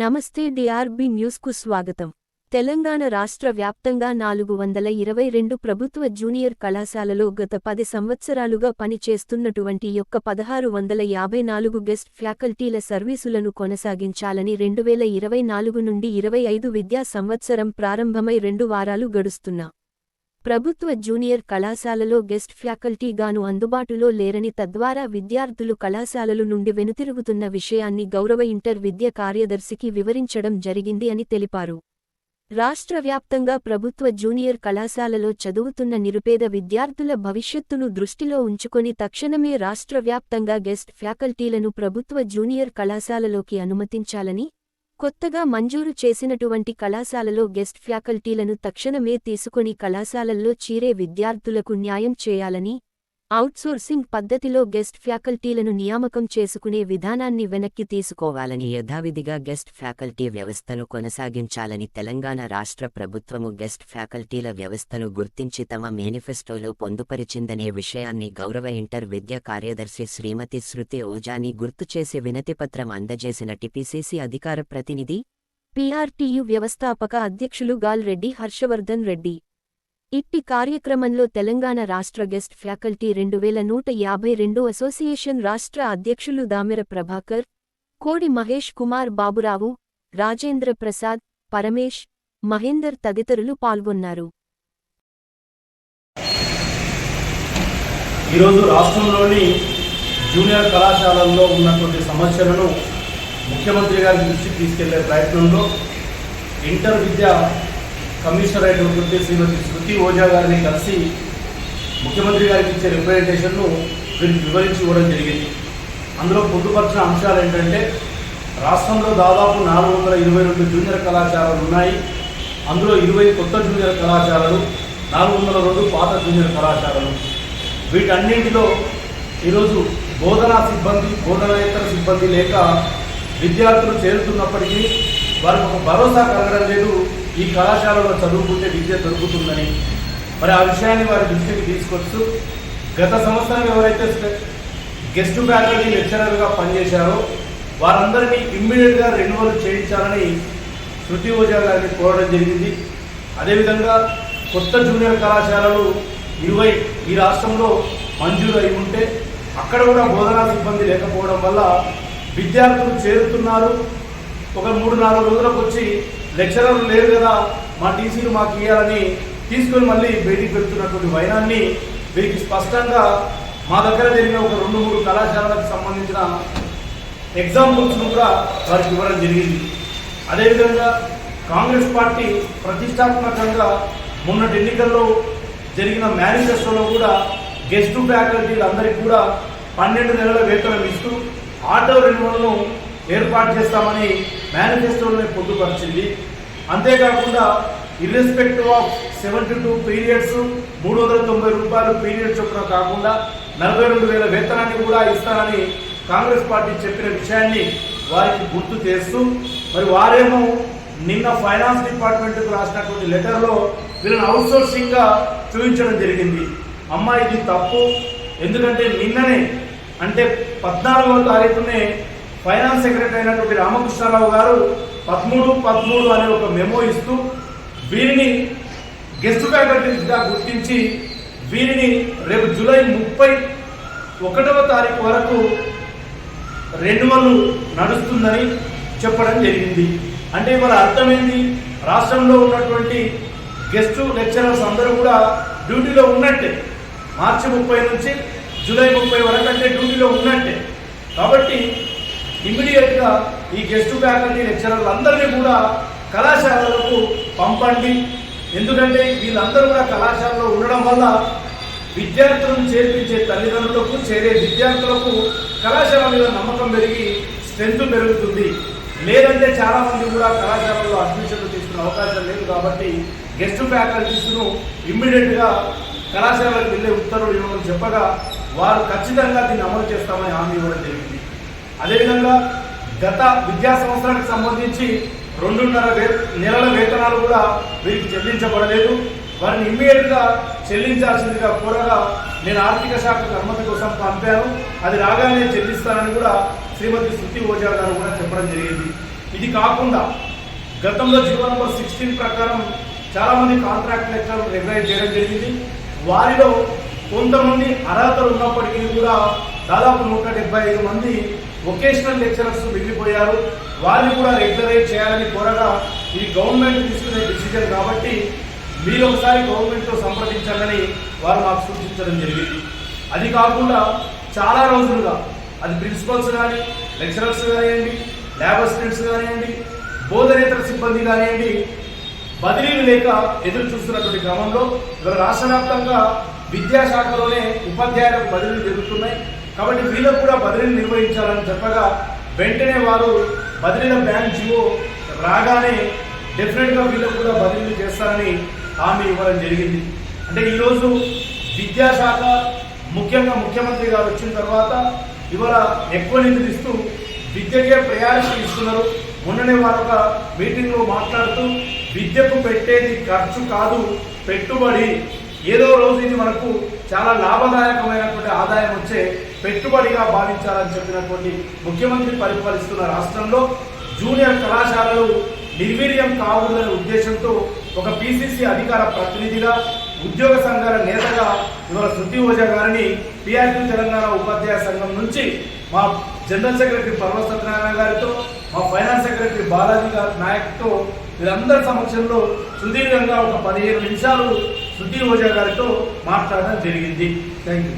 నమస్తే డిఆర్బి న్యూస్కు స్వాగతం. తెలంగాణ రాష్ట్ర వ్యాప్తంగా నాలుగు వందల ఇరవై రెండు ప్రభుత్వ జూనియర్ కళాశాలలో గత పది సంవత్సరాలుగా పనిచేస్తున్నటువంటి యొక్క పదహారు వందల యాభై నాలుగు గెస్ట్ ఫ్యాకల్టీల సర్వీసులను కొనసాగించాలని రెండు వేల ఇరవై నాలుగు నుండి ఇరవై ఐదు విద్యా సంవత్సరం ప్రారంభమై రెండు వారాలు గడుస్తున్నా. ప్రభుత్వ జూనియర్ కళాశాలలో గెస్ట్ ఫ్యాకల్టీగాను అందుబాటులో లేరని తద్వారా విద్యార్థులు కళాశాలలు నుండి వెనుతిరుగుతున్న విషయాన్ని గౌరవ ఇంటర్ విద్య కార్యదర్శికి వివరించడం జరిగింది అని తెలిపారు. రాష్ట్ర వ్యాప్తంగా ప్రభుత్వ జూనియర్ కళాశాలలో చదువుతున్న నిరుపేద విద్యార్థుల భవిష్యత్తును దృష్టిలో ఉంచుకొని తక్షణమే రాష్ట్ర వ్యాప్తంగా గెస్ట్ ఫ్యాకల్టీలను ప్రభుత్వ జూనియర్ కళాశాలలోకి అనుమతించాలని కొత్తగా మంజూరు చేసినటువంటి కళాశాలలో గెస్ట్ ఫ్యాకల్టీలను తక్షణమే తీసుకుని కళాశాలల్లో చీరే విద్యార్థులకు న్యాయం చేయాలని అవుట్సోర్సింగ్ పద్ధతిలో గెస్ట్ ఫ్యాకల్టీలను నియామకం చేసుకునే విధానాన్ని వెనక్కి తీసుకోవాలని యథావిధిగా గెస్ట్ ఫ్యాకల్టీ వ్యవస్థను కొనసాగించాలని తెలంగాణ రాష్ట్ర ప్రభుత్వము గెస్ట్ ఫ్యాకల్టీల వ్యవస్థను గుర్తించి తమ మేనిఫెస్టోలో పొందుపరిచిందనే విషయాన్ని గౌరవ ఇంటర్ విద్యా కార్యదర్శి శ్రీమతి శృతి ఓజాని గుర్తు చేసే వినతిపత్రం అందజేసిన టిపిసిసి అధికార ప్రతినిధి పీఆర్టీయు వ్యవస్థాపక అధ్యక్షులు గాల్ రెడ్డి హర్షవర్ధన్ రెడ్డి ఇట్టి కార్యక్రమంలో తెలంగాణ రాష్ట్ర గెస్ట్ ఫ్యాకల్టీ రెండు వేల నూట యాభై రెండు అసోసియేషన్ రాష్ట్ర అధ్యక్షులు దామెర ప్రభాకర్ కోడి మహేష్ కుమార్ బాబురావు రాజేంద్ర ప్రసాద్ పరమేష్ మహేందర్ తదితరులు పాల్గొన్నారు. ఈరోజు రాష్ట్రంలోని జూనియర్ కళాశాలల్లో ఉన్నటువంటి సమస్యలను ముఖ్యమంత్రి గారి దృష్టికి తీసుకెళ్ళే ప్రయత్నంలో ఇంటర్ విద్య కమిషనర్ అయినటువంటి శ్రీమతి శృతి ఓజా గారిని కలిసి ముఖ్యమంత్రి గారికి ఇచ్చే రిప్రజెంటేషన్ను వీరికి వివరించి ఇవ్వడం జరిగింది. అందులో పొందుపరిచిన అంశాలు ఏంటంటే రాష్ట్రంలో దాదాపు నాలుగు వందల ఇరవై రెండు జూనియర్ కళాశాలలు ఉన్నాయి. అందులో ఇరవై కొత్త జూనియర్ కళాశాలలు నాలుగు వందల రెండు పాత జూనియర్ కళాశాలలు. వీటన్నింటిలో ఈరోజు బోధనా సిబ్బంది బోధనేతర సిబ్బంది లేక విద్యార్థులు చేరుతున్నప్పటికీ వారికి ఒక భరోసా కలగడం లేదు. ఈ కళాశాలలో చదువుకుంటే విద్య దొరుకుతుందని. మరి ఆ విషయాన్ని వారి దృష్టికి తీసుకొచ్చు గత సంవత్సరం ఎవరైతే గెస్ట్ ఫ్యాకల్టీ లెక్చరర్గా పనిచేశారో వారందరినీ ఇమ్మీడియట్గా రెన్యువల్ చేయించాలని శృతి ఓజా గారిని కోరడం జరిగింది. అదేవిధంగా కొత్త జూనియర్ కళాశాలలు ఇరవై ఈ రాష్ట్రంలో మంజూరు అయి ఉంటే అక్కడ కూడా బోధనా సిబ్బంది లేకపోవడం వల్ల విద్యార్థులు చేరుతున్నారు. ఒక మూడు నాలుగు రోజులకు వచ్చి లెక్చరర్లు లేరు కదా మా టీసీలు మాకు ఇవ్వాలని తీసుకొని మళ్ళీ బయటికి పెడుతున్నటువంటి వైనాన్ని వీరికి స్పష్టంగా మా దగ్గర జరిగిన ఒక రెండు మూడు కళాశాలలకు సంబంధించిన ఎగ్జాంపుల్స్ను కూడా వారికి ఇవ్వడం జరిగింది. అదేవిధంగా కాంగ్రెస్ పార్టీ ప్రతిష్టాత్మకంగా మొన్నటి ఎన్నికల్లో జరిగిన మేనిఫెస్టోలో కూడా గెస్ట్ ఫ్యాకల్టీలు అందరికీ కూడా పన్నెండు నెలల వేతనం ఇస్తూ ఆటో రెన్యువల్ను ఏర్పాటు చేస్తామని మేనిఫెస్టోలోనే పొందుపరిచింది. అంతేకాకుండా irrespective of seventy two periods మూడు వందల తొంభై రూపాయలు పీరియడ్ చొప్పున కాకుండా నలభై రెండు వేల వేతనాన్ని కూడా ఇస్తానని కాంగ్రెస్ పార్టీ చెప్పిన విషయాన్ని వారికి గుర్తు చేస్తూ మరి వారేమో నిన్న ఫైనాన్స్ డిపార్ట్మెంట్కు రాసినటువంటి లెటర్లో వీళ్ళని అవుట్సోర్సింగ్గా చూపించడం జరిగింది. అమ్మాయి ఇది తప్పు. ఎందుకంటే నిన్ననే అంటే పద్నాలుగవ తారీఖునే ఫైనాన్స్ సెక్రటరీ అయినటువంటి రామకృష్ణారావు గారు పదమూడు పదమూడు అనే ఒక మెమో ఇస్తూ వీరిని గెస్ట్ ఫ్యాకల్టీస్గా గుర్తించి వీరిని రేపు జూలై ముప్పై ఒకటవ తారీఖు వరకు రెన్యువల్ నడుస్తుందని చెప్పడం జరిగింది. అంటే ఇవాళ అర్థమైంది రాష్ట్రంలో ఉన్నటువంటి గెస్ట్ లెక్చరర్స్ అందరూ కూడా డ్యూటీలో ఉన్నట్టే. మార్చి ముప్పై నుంచి జూలై ముప్పై వరకు అంటే డ్యూటీలో ఉన్నట్టే. కాబట్టి ఇమ్మీడియట్గా ఈ గెస్ట్ ఫ్యాకల్టీ లెక్చరర్లందరినీ కూడా కళాశాలలకు పంపండి. ఎందుకంటే వీళ్ళందరూ కూడా కళాశాలలో ఉండడం వల్ల విద్యార్థులను చేర్పించే తల్లిదండ్రులకు చేరే విద్యార్థులకు కళాశాల మీద నమ్మకం పెరిగి స్ట్రెంత్ పెరుగుతుంది. లేదంటే చాలా మంది కూడా కళాశాలలో అడ్మిషన్లు తీసుకునే అవకాశం లేదు కాబట్టి గెస్ట్ ఫ్యాకల్టీస్ను ఇమ్మీడియట్గా కళాశాలకు వెళ్ళే ఉత్తర్వులు ఇవ్వమని చెప్పగా వారు ఖచ్చితంగా దీన్ని అమలు చేస్తామని హామీ ఇవ్వడం జరిగింది. అదేవిధంగా గత విద్యా సంవత్సరానికి సంబంధించి రెండున్నర వే నెలల వేతనాలు కూడా వీరికి చెల్లించబడలేదు. వారిని ఇమ్మీడియట్గా చెల్లించాల్సిందిగా కోరగా నేను ఆర్థిక శాఖకు అనుమతి కోసం పంపాను. అది రాగానే చెల్లిస్తానని కూడా శ్రీమతి శృతి ఓజా గారు కూడా చెప్పడం జరిగింది. ఇది కాకుండా గతంలో జీవో నంబర్ సిక్స్టీన్ ప్రకారం చాలామంది కాంట్రాక్ట్ లెక్కలు రెగ్యులైజ్ చేయడం జరిగింది. వారిలో కొంతమంది అర్హతలు ఉన్నప్పటికీ కూడా దాదాపు నూట డెబ్బై ఐదు మంది వొకేషనల్ లెక్చరర్స్ మిగిలిపోయారు వారిని కూడా రెగ్యులరైజ్ చేయాలని కోరగా ఈ గవర్నమెంట్ తీసుకునే డిసిజన్ కాబట్టి మీరు ఒకసారి గవర్నమెంట్తో సంప్రదించాలని వారు మాకు సూచించడం జరిగింది. అది కాకుండా చాలా రోజులుగా అది ప్రిన్సిపల్స్ కానీ లెక్చరర్స్ కానివ్వండి ల్యాబ్ అసిస్టెంట్స్ కానివ్వండి బోధనేతర సిబ్బంది కానివ్వండి బదిలీలు లేక ఎదురు చూస్తున్నటువంటి క్రమంలో ఇవాళ రాష్ట్ర వ్యాప్తంగా విద్యాశాఖలోనే ఉపాధ్యాయులకు బదిలీలు జరుగుతున్నాయి. కాబట్టి వీళ్ళకు కూడా బదిలీలు నిర్వహించాలని చెప్పగా వెంటనే వారు బదిలీల బ్యాంక్ జీవో రాగానే డెఫినెట్గా వీళ్ళకు కూడా బదిలీలు చేస్తారని హామీ ఇవ్వడం జరిగింది. అంటే ఈరోజు విద్యాశాఖ ముఖ్యంగా ముఖ్యమంత్రి గారు వచ్చిన తర్వాత ఇవాళ ఎక్కువ నిధులు ఇస్తూ విద్యకే ప్రయారిటీ ఇస్తున్నారు. మొన్ననే వారు ఒక మీటింగ్లో మాట్లాడుతూ విద్యకు పెట్టేది ఖర్చు కాదు పెట్టుబడి. ఏదో రోజు ఇది మనకు చాలా లాభదాయకమైనటువంటి ఆదాయం వచ్చే పెట్టుబడిగా భావించాలని చెప్పినటువంటి ముఖ్యమంత్రి పరిపాలిస్తున్న రాష్ట్రంలో జూనియర్ కళాశాలలు నిర్వీర్యం కావాలనే ఉద్దేశంతో ఒక పిసిసి అధికార ప్రతినిధిగా ఉద్యోగ సంఘాల నేతగా ఇవాళ శృతి ఓజా గారిని పిఆర్టీ తెలంగాణ ఉపాధ్యాయ సంఘం నుంచి మా జనరల్ సెక్రటరీ పర్వ సత్యనారాయణ గారితో మా ఫైనాన్స్ సెక్రటరీ బాలాజీ గారి నాయక్తో వీరందరి సమక్షంలో సుదీర్ఘంగా ఒక పదిహేను నిమిషాలు శృతి ఓజా గారితో మాట్లాడడం జరిగింది. Thank you